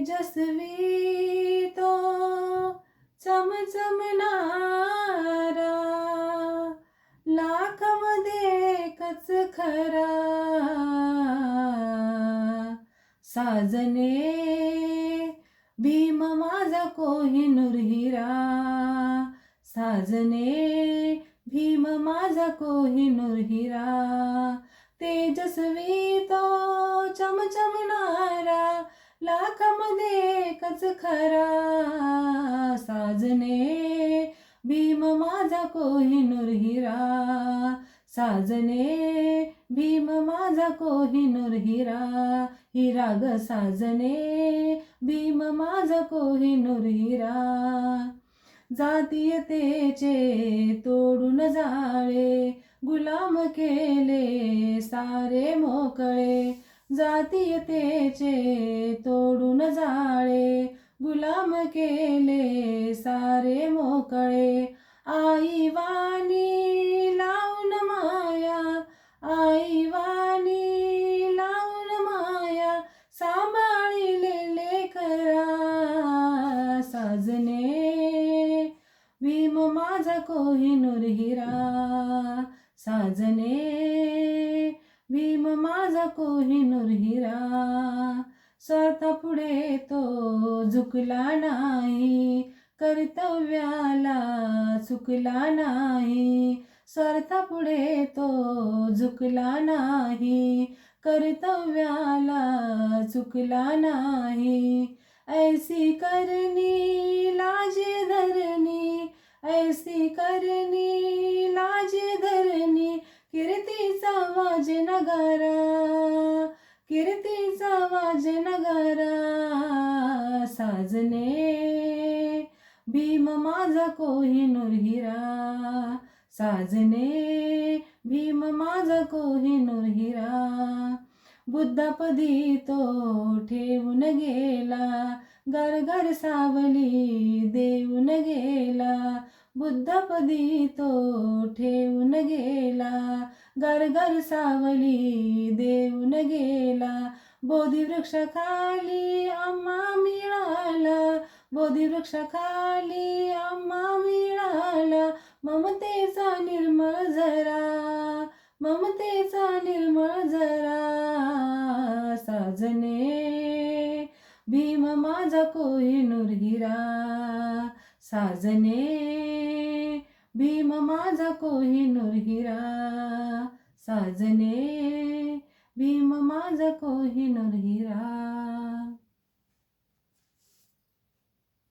तेजस्वी तो चमचमणारा लाखामध्ये एकच खरा साजने भीम माझा कोहिनूर हिरा साजने भीम माझा कोहिनूर हिरा तेजस्वी तो लाखामध्ये एकच खरा साजने भीम माझा कोहिनूर हिरा. साजने भीम माझा कोहिनूर हिरा. हिरा ग साजने भीम माझा कोहिनूर हिरा. जातीयतेचे तोडून जाळे गुलाम केले सारे मोकळे. जातीयतेचे तोडून जाळे गुलाम केले सारे मोकळे. आई वाणी लावून माया आई वाणी लावून माया सांभाळिलेले करा साजने. भीम माझा कोहिनूर हिरा साजने. भीम माझा कोहिनूर हिरा स्वार्था पुढे तो झुकला नाही कर्तव्याला चुकला नाही स्वार्था पुढे तो झुकला नाही कर्तव्याला चुकला नाही. ऐसी करणी लाजे धरणी ऐसी करणी वाज नगारा कीर्तीचा वाज नगारा साजने. भीम माझा कोहिनूर हिरा साजने. भीम माझा कोहिनूर हिरा बुद्धपदी तो ठेवून गेला घर घर सावली देऊन गेला बुद्धपदी तो ठेवून गेला घर घर सावली देऊन गेला. बोधिवृक्षाखाली आम्हा मिळाला. बोधिवृक्षाखाली आम्हा मिळाला. ममतेचा निर्मळ झरा ममतेचा निर्मळ झरा साजने. भीम माझा कोहिनूर हिरा साजने. भीम माझा कोहिनूर हिरा साजने. भीम माझा कोहिनूर हिरा